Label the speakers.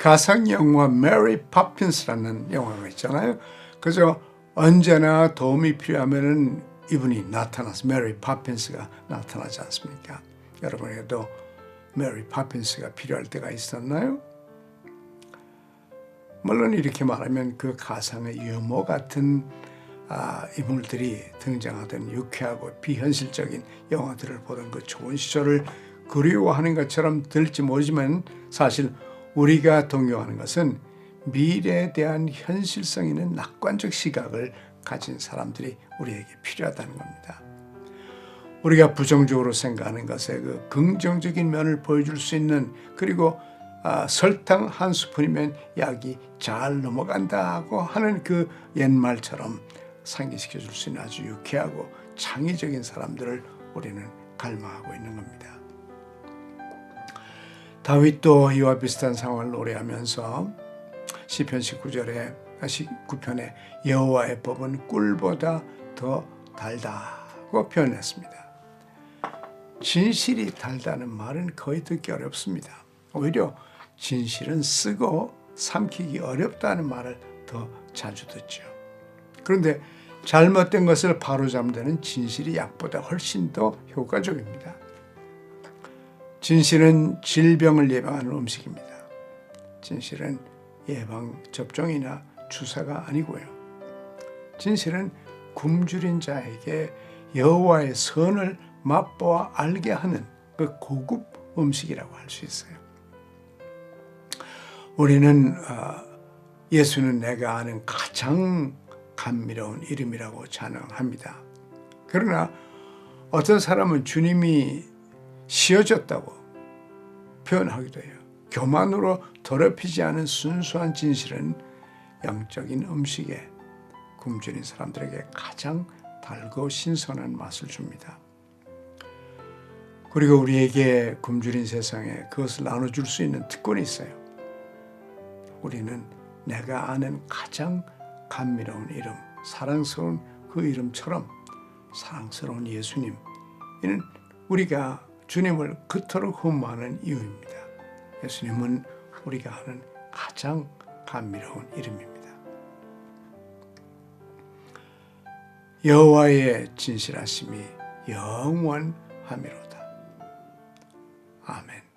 Speaker 1: 가상 영화 메리 파핀스라는 영화가 있잖아요. 그죠? 언제나 도움이 필요하면은 이분이 나타나서 메리 파핀스가 나타나지 않습니까? 여러분에게도 메리 파핀스가 필요할 때가 있었나요? 물론 이렇게 말하면 그 가상의 유머 같은 아, 인물들이 등장하던 유쾌하고 비현실적인 영화들을 보던 그 좋은 시절을 그리워하는 것처럼 들지 모르지만 사실 우리가 동요하는 것은 미래에 대한 현실성 있는 낙관적 시각을 가진 사람들이 우리에게 필요하다는 겁니다. 우리가 부정적으로 생각하는 것에 그 긍정적인 면을 보여줄 수 있는 그리고 아, 설탕 한 스푼이면 약이 잘 넘어간다고 하는 그 옛말처럼 상기시켜 줄 수 있는 아주 유쾌하고 창의적인 사람들을 우리는 갈망하고 있는 겁니다. 다윗도 이와 비슷한 상황을 노래하면서 시편 19절에 19편에 여호와의 법은 꿀보다 더 달다고 표현했습니다. 진실이 달다는 말은 거의 듣기 어렵습니다. 오히려 진실은 쓰고 삼키기 어렵다는 말을 더 자주 듣죠. 그런데 잘못된 것을 바로잡는 진실이 약보다 훨씬 더 효과적입니다. 진실은 질병을 예방하는 음식입니다. 진실은 예방 접종이나 주사가 아니고요. 진실은 굶주린 자에게 여호와의 선을 맛보아 알게 하는 그 고급 음식이라고 할 수 있어요. 우리는 어, 예수는 내가 아는 가장 감미로운 이름이라고 찬양합니다. 그러나 어떤 사람은 주님이 씌어졌다고 표현하기도 해요. 교만으로 더럽히지 않은 순수한 진실은 영적인 음식에 굶주린 사람들에게 가장 달고 신선한 맛을 줍니다. 그리고 우리에게 굶주린 세상에 그것을 나눠줄 수 있는 특권이 있어요. 우리는 내가 아는 가장 감미로운 이름, 사랑스러운 그 이름처럼 사랑스러운 예수님. 이는 우리가 주님을 그토록 흠모하는 이유입니다. 예수님은 우리가 아는 가장 감미로운 이름입니다. 여호와의 진실하심이 영원하미로다. 아멘.